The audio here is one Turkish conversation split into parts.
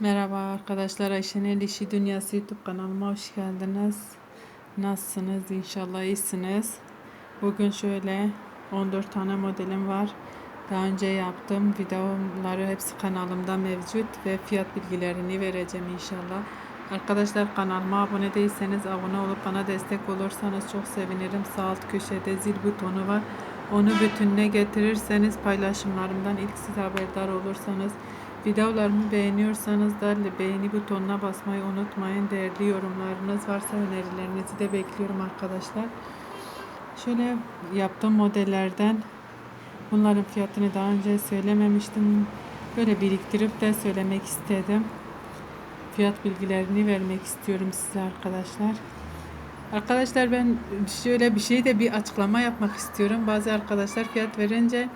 Merhaba arkadaşlar Ayşe'nin İşi Dünyası YouTube kanalıma hoş geldiniz. Nasılsınız? İnşallah iyisiniz. Bugün şöyle 14 tane modelim var. Daha önce yaptım. Videoları hepsi kanalımda mevcut ve fiyat bilgilerini vereceğim inşallah. Arkadaşlar kanalıma abone değilseniz abone olup bana destek olursanız çok sevinirim. Sağ alt köşede zil butonu var. Onu bütününe getirirseniz paylaşımlarımdan ilk siz haberdar olursanız Videolarımı beğeniyorsanız da beğeni butonuna basmayı unutmayın. Değerli yorumlarınız varsa önerilerinizi de bekliyorum arkadaşlar. Şöyle yaptığım modellerden bunların fiyatını daha önce söylememiştim. Böyle biriktirip de söylemek istedim. Fiyat bilgilerini vermek istiyorum size arkadaşlar. Arkadaşlar ben şöyle bir şey de bir açıklama yapmak istiyorum. Bazı arkadaşlar fiyat verince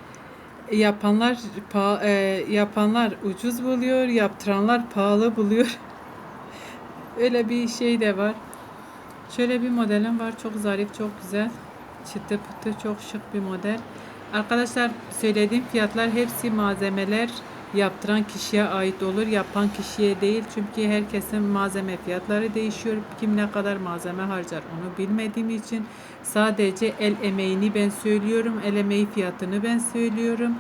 yapanlar pa, e, yapanlar ucuz buluyor, yaptıranlar pahalı buluyor. Öyle bir şey de var. Şöyle bir modelim var. Çok zarif, çok güzel. Çıtı pıtı çok şık bir model. Arkadaşlar söylediğim fiyatlar hepsi malzemeler yaptıran kişiye ait olur. Yapan kişiye değil. Çünkü herkesin malzeme fiyatları değişiyor. Kim ne kadar malzeme harcar onu bilmediğim için sadece el emeğini ben söylüyorum. El emeği fiyatını ben söylüyorum.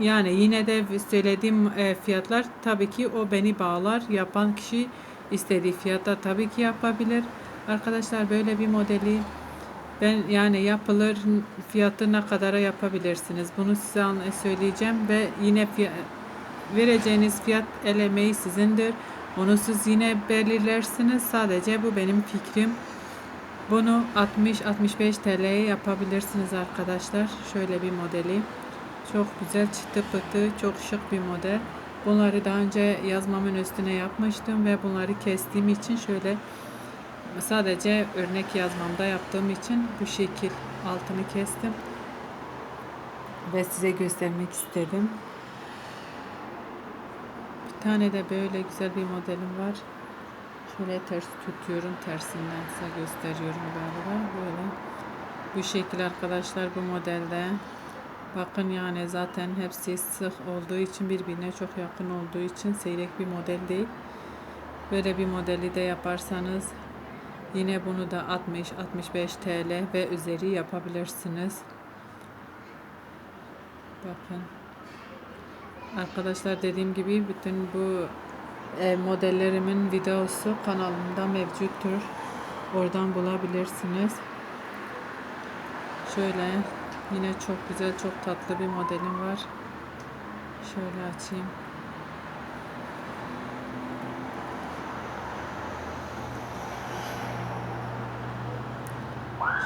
Yani yine de söylediğim e, fiyatlar tabii ki o beni bağlar. Yapan kişi istediği fiyatta tabii ki yapabilir. Arkadaşlar böyle bir modeli ben yani yapılır fiyatı ne kadara yapabilirsiniz. Bunu size söyleyeceğim ve yine vereceğiniz fiyat el emeği sizindir. Onu siz yine belirlersiniz. Sadece bu benim fikrim. Bunu 60-65 TL'ye yapabilirsiniz arkadaşlar. Şöyle bir modeli. Çok güzel çıtı pıtı, çok şık bir model. Bunları daha önce yazmamın üstüne yapmıştım ve bunları kestiğim için şöyle sadece örnek yazmamda yaptığım için bu şekil altını kestim ve size göstermek istedim. Bir tane de böyle güzel bir modelim var. Şöyle ters tutuyorum. Tersinden size gösteriyorum galiba. Böyle. Bu şekil arkadaşlar bu modelde. Bakın yani zaten hepsi sık olduğu için birbirine çok yakın olduğu için seyrek bir model değil. Böyle bir modeli de yaparsanız yine bunu da 60-65 TL ve üzeri yapabilirsiniz. Bakın. Arkadaşlar dediğim gibi bütün bu e, modellerimin videosu kanalımda mevcuttur. Oradan bulabilirsiniz. Şöyle yine çok güzel çok tatlı bir modelim var. Şöyle açayım.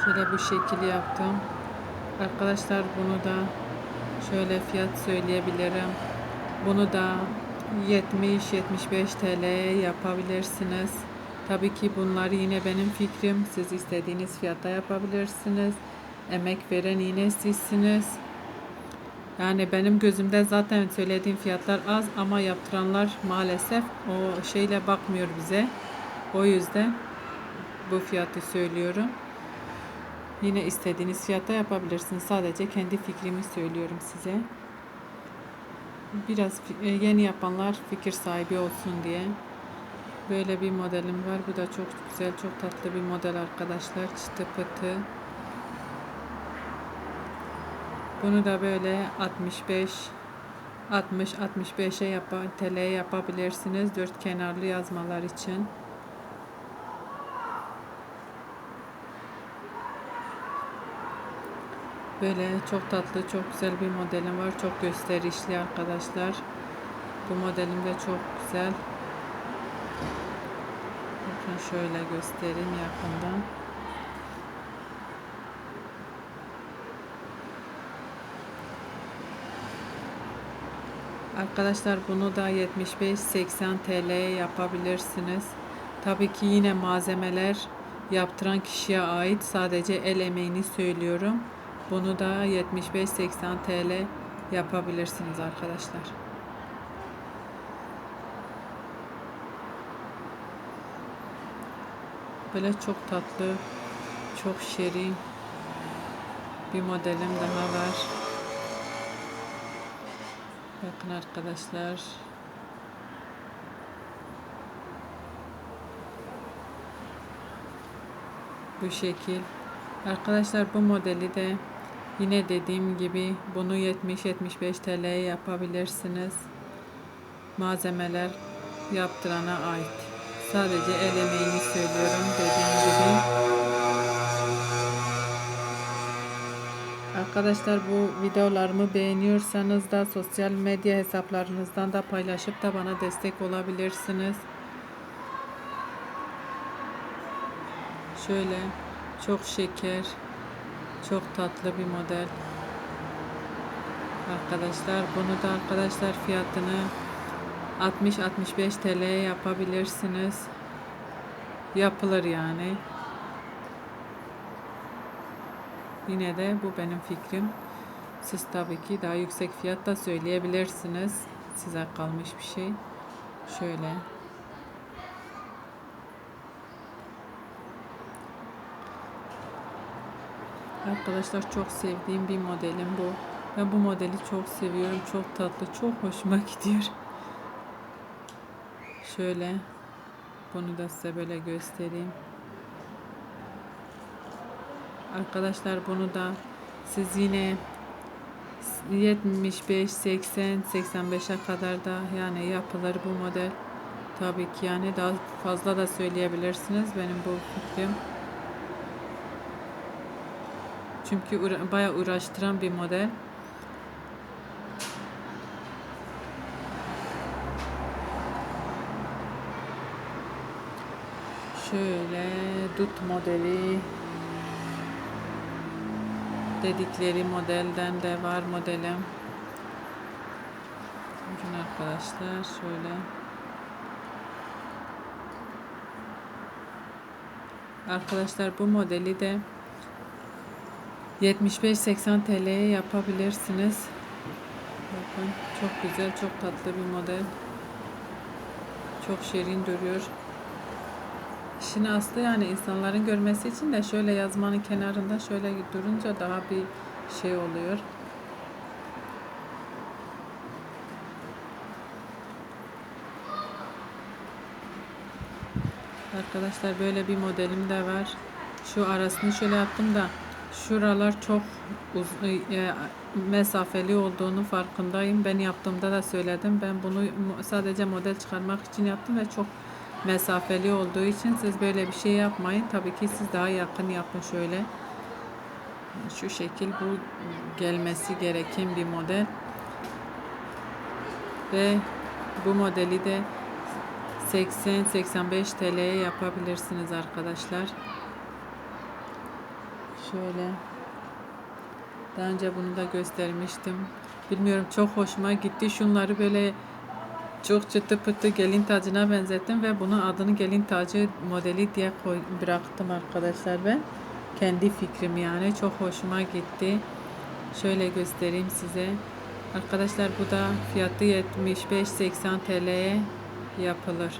Şöyle bu şekil yaptım. Arkadaşlar bunu da şöyle fiyat söyleyebilirim. Bunu da 70-75 TL yapabilirsiniz. Tabii ki bunlar yine benim fikrim. Siz istediğiniz fiyata yapabilirsiniz. Emek veren yine sizsiniz. Yani benim gözümde zaten söylediğim fiyatlar az ama yaptıranlar maalesef o şeyle bakmıyor bize. O yüzden bu fiyatı söylüyorum. Yine istediğiniz fiyata yapabilirsiniz. Sadece kendi fikrimi söylüyorum size biraz e, yeni yapanlar fikir sahibi olsun diye böyle bir modelim var. Bu da çok güzel, çok tatlı bir model arkadaşlar. Çıtı pıtı. Bunu da böyle 65 60 65'e yap TL yapabilirsiniz. Dört kenarlı yazmalar için. Böyle çok tatlı, çok güzel bir modelim var. Çok gösterişli arkadaşlar. Bu modelim de çok güzel. Bakın şöyle göstereyim yakından. Arkadaşlar bunu da 75-80 TL yapabilirsiniz. Tabii ki yine malzemeler yaptıran kişiye ait. Sadece el emeğini söylüyorum. Bunu da 75-80 TL yapabilirsiniz arkadaşlar. Böyle çok tatlı, çok şirin bir modelim daha var. Bakın arkadaşlar. Bu şekil. Arkadaşlar bu modeli de yine dediğim gibi bunu 70-75 TL'ye yapabilirsiniz. Malzemeler yaptırana ait. Sadece el emeğini söylüyorum dediğim gibi. Arkadaşlar bu videolarımı beğeniyorsanız da sosyal medya hesaplarınızdan da paylaşıp da bana destek olabilirsiniz. Şöyle çok şeker, çok tatlı bir model. Arkadaşlar bunu da arkadaşlar fiyatını 60-65 TL'ye yapabilirsiniz. Yapılır yani. Yine de bu benim fikrim. Siz tabii ki daha yüksek fiyat da söyleyebilirsiniz. Size kalmış bir şey. Şöyle. Arkadaşlar çok sevdiğim bir modelim bu. Ben bu modeli çok seviyorum. Çok tatlı, çok hoşuma gidiyor. Şöyle bunu da size böyle göstereyim. Arkadaşlar bunu da siz yine 75, 80, 85'e kadar da yani yapılır bu model. Tabii ki yani daha fazla da söyleyebilirsiniz benim bu fikrim. Çünkü uğra bayağı uğraştıran bir model. Şöyle dut modeli dedikleri modelden de var modelim. Bakın arkadaşlar şöyle. Arkadaşlar bu modeli de 75-80 TL'ye yapabilirsiniz. Bakın çok güzel, çok tatlı bir model. Çok şirin duruyor. İşin aslı yani insanların görmesi için de şöyle yazmanın kenarında şöyle durunca daha bir şey oluyor. Arkadaşlar böyle bir modelim de var. Şu arasını şöyle yaptım da şuralar çok uz- e, mesafeli olduğunu farkındayım. Ben yaptığımda da söyledim. Ben bunu sadece model çıkarmak için yaptım ve çok mesafeli olduğu için siz böyle bir şey yapmayın. Tabii ki siz daha yakın yapın şöyle. Şu şekil bu gelmesi gereken bir model. Ve bu modeli de 80-85 TL'ye yapabilirsiniz arkadaşlar. Şöyle. Daha önce bunu da göstermiştim. Bilmiyorum çok hoşuma gitti. Şunları böyle çok çıtı pıtı gelin tacına benzettim ve bunun adını gelin tacı modeli diye koy, bıraktım arkadaşlar ben. Kendi fikrim yani çok hoşuma gitti. Şöyle göstereyim size. Arkadaşlar bu da fiyatı 75-80 TL'ye yapılır.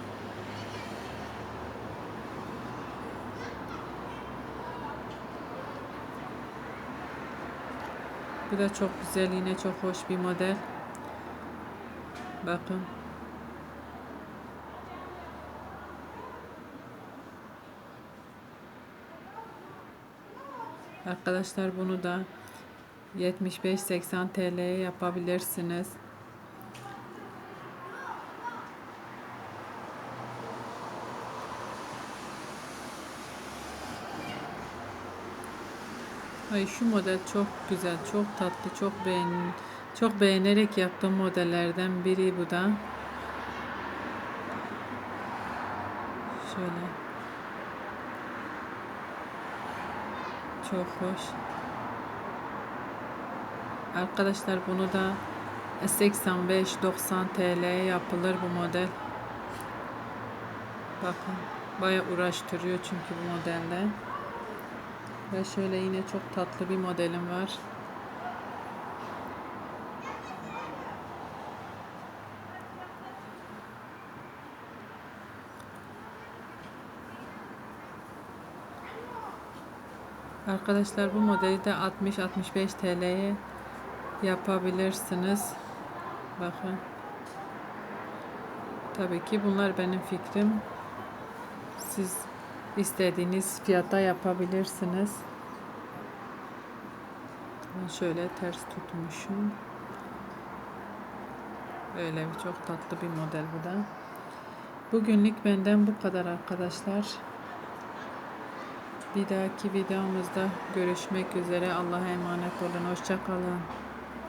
Bu da çok güzel yine çok hoş bir model. Bakın. Arkadaşlar bunu da 75-80 TL'ye yapabilirsiniz. Ay şu model çok güzel, çok tatlı, çok beğen çok beğenerek yaptığım modellerden biri bu da. Şöyle. Çok hoş. Arkadaşlar bunu da 85-90 TL yapılır bu model. Bakın baya uğraştırıyor çünkü bu modelde. Ve şöyle yine çok tatlı bir modelim var. Arkadaşlar bu modeli de 60-65 TL'ye yapabilirsiniz. Bakın. Tabii ki bunlar benim fikrim. Siz istediğiniz fiyata yapabilirsiniz. Şöyle ters tutmuşum. Öyle bir çok tatlı bir model bu da. Bugünlük benden bu kadar arkadaşlar. Bir dahaki videomuzda görüşmek üzere. Allah'a emanet olun. Hoşça kalın.